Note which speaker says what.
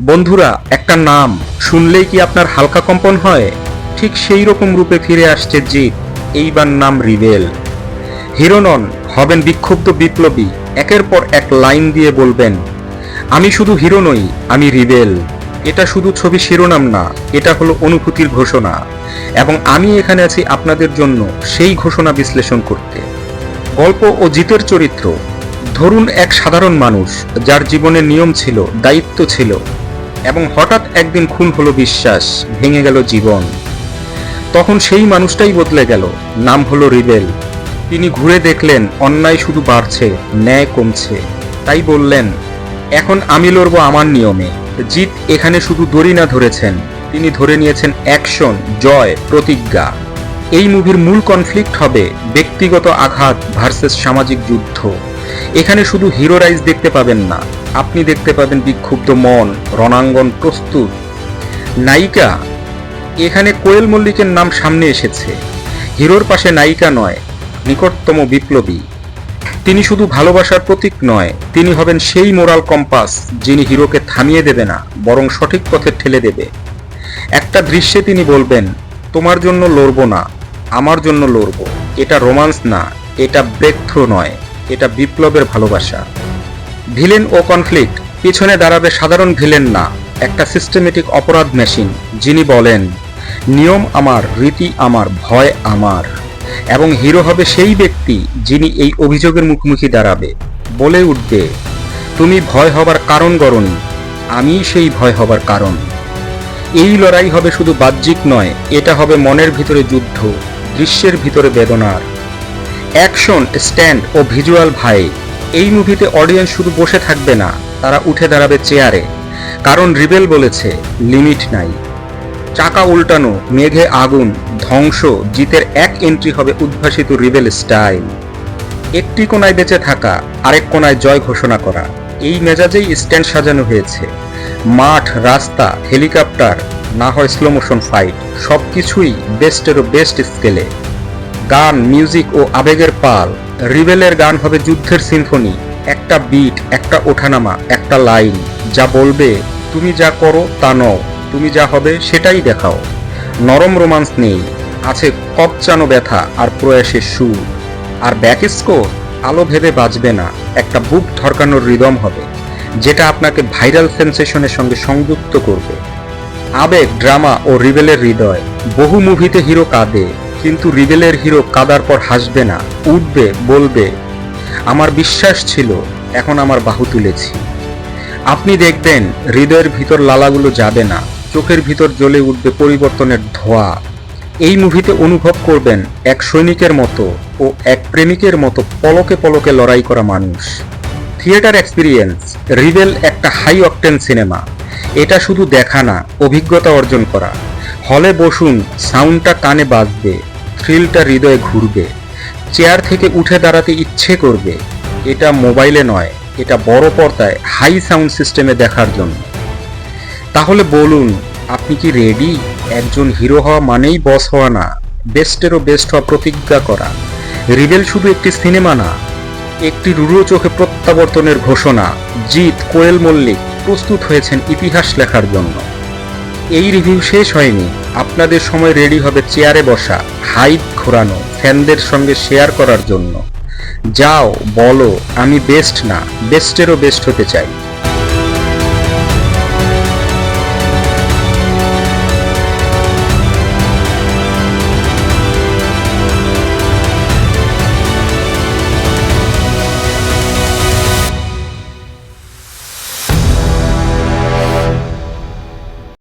Speaker 1: বন্ধুরা, একটা নাম। শুনলেই কি আপনার হালকা কম্পন হয়? ঠিক সেই রকম রূপে ফিরে আসছে জিৎ, এইবার নাম রিবেল। হিরোনন হবেন বিক্ষুব্ধ বিপ্লবী, একের পর এক লাইন দিয়ে বলবেন, আমি শুধু হিরো নই, আমি রিবেল। এটা শুধু ছবি শিরোনাম না, এটা হলো অনুভূতির ঘোষণা। এবং আমি এখানে আছি আপনাদের জন্য সেই ঘোষণা বিশ্লেষণ করতে। গল্প ও জিতের চরিত্র। ধরুন এক সাধারণ মানুষ, যার জীবনে নিয়ম ছিল, দায়িত্ব ছিল এবং হঠাৎ একদিন খুন হলো বিশ্বাস, ভেঙে গেল জীবন। তখন সেই মানুষটাই বদলে গেল, নাম হলো রিবেল। তিনি ঘুরে দেখলেন, অন্যায় শুধু বাড়ছে, ন্যায় কমছে। তাই বললেন, এখন আমি লড়বো আমার নিয়মে। জিত এখানে শুধু দড়ি না ধরেছেন। তিনি ধরে নিয়েছেন অ্যাকশন, জয়, প্রতিজ্ঞা। এই মুভির মূল কনফ্লিক্ট হবে ব্যক্তিগত আঘাত ভার্সেস সামাজিক যুদ্ধ। এখানে শুধু হিরোরাইজ দেখতে পাবেন না, আপনি দেখতে পাবেন বিক্ষুব্ধ মন, রণাঙ্গন প্রস্তুত। নায়িকা, এখানে কোয়েল মল্লিকের নাম সামনে এসেছে। হিরোর পাশে নায়িকা নয়, নিকটতম বিপ্লবী। তিনি শুধু ভালোবাসার প্রতীক নয়, তিনি হবেন সেই মোরাল কম্পাস যিনি হিরোকে থামিয়ে দেবে না, বরং সঠিক পথে ঠেলে দেবে। একটা দৃশ্যে তিনি বলবেন, তোমার জন্য লড়ব না, আমার জন্য লড়ব। এটা রোমান্স না, এটা ব্রেকথ্রু নয়। এটা বিপ্লবের ভালোবাসা। ভিলেন ও কনফ্লিক্ট পিছনে দাঁড়াবে সাধারণ ভিলেন না, একটা সিস্টেমেটিক অপরাধ মেশিন যিনি বলেন, নিয়ম আমার, রীতি আমার, ভয় আমার। এবং হিরো হবে সেই ব্যক্তি যিনি এই অভিযোগের মুখোমুখি দাঁড়াবে। বলে উঠবে, তুমি ভয় হবার কারণ গরনি আমি সেই ভয় হবার কারণ। এই লড়াই হবে শুধু বাহ্যিক নয়, এটা হবে মনের ভিতরে যুদ্ধ, দৃশ্যের ভিতরে বেদনার। অ্যাকশন, স্ট্যান্ড ও ভিজুয়াল ভাই। এই মুভিতে অডিয়েন্স শুধু বসে থাকবে না, তারা উঠে দাঁড়াবে চেয়ারে। কারণ রিবেল বলেছে, লিমিট নাই। চাকা উল্টানো, মেঘে আগুন, ধ্বংস, জিতের এক এন্ট্রি হবে উদ্ভাসিত রিবেল স্টাইল। একটি কোনায় বেঁচে থাকা, আরেক কোনায় জয় ঘোষণা করা। এই মেজাজেই স্ট্যান্ড সাজানো হয়েছে। মাঠ, রাস্তা, হেলিকপ্টার, না হয় স্লো মোশন ফাইট সব কিছুই বেস্টেরও বেস্ট স্কেলে গান মিউজিক ও আবেগের পাল। রিবেলের গান হবে যুদ্ধের সিম্ফনি। একটা বিট একটা ওঠানামা, একটা লাইন যা বলবে, তুমি যা করো, তা নও। তুমি যা হবে, সেটাই দেখাও। নরম রোমান্স নেই। আছে কপচানো ব্যথা আর প্রয়াসের সুর। আর ব্যাক স্কোর আলো ভেবে বাজবে না। একটা বুক ধরকানোর রিদম হবে, যেটা আপনাকে ভাইরাল সেন্সেশনের সঙ্গে সংযুক্ত করবে। আবেগ ড্রামা ও রিবেলের হৃদয়। বহু মুভিতে হিরো কাঁদে। কিন্তু রিবেলের হিরো কাদার পর হাসবে না, উঠবে, বলবে, আমার বিশ্বাস ছিল, এখন আমার বাহু তুলেছি। আপনি দেখবেন, হৃদয়ের ভিতর লালাগুলো যাবে না, চোখের ভিতর জ্বলে উঠবে পরিবর্তনের ধোয়া। এই মুভিতে অনুভব করবেন, এক সৈনিকের মতো ও এক প্রেমিকের মতো পলকে পলকে লড়াই করা মানুষ। থিয়েটার এক্সপিরিয়েন্স, রিবেল একটা হাই অকটেন সিনেমা। এটা শুধু দেখা না, অভিজ্ঞতা অর্জন করা। হলে বসুন, সাউন্ডটা কানে বাজবে। থ্রিলটা হৃদয়ে ঘুরবে। চেয়ার থেকে উঠে দাঁড়াতে ইচ্ছে করবে। এটা মোবাইলে নয়, এটা বড় পর্দায় হাই সাউন্ড সিস্টেমে দেখার জন্য। তাহলে বলুন, আপনি কি রেডি একজন হিরো হওয়া মানেই বস হওয়া না। বেস্টেরও বেস্ট হওয়া প্রতিজ্ঞা করা। রিবেল শুধু একটি সিনেমা না, একটি রুড়ো চোখে প্রত্যাবর্তনের ঘোষণা। জিৎ কোয়েল মল্লিক প্রস্তুত হয়েছেন ইতিহাস লেখার জন্য। এই রিভিউ শেষ হয়নি। আপনাদের সময় রেডি হবে চেয়ারে বসা হাইপ ঘোরানো ফ্যানদের সঙ্গে শেয়ার করার জন্য। যাও, বলো, আমি বেস্ট না বেস্টেরও বেস্ট হতে চাই।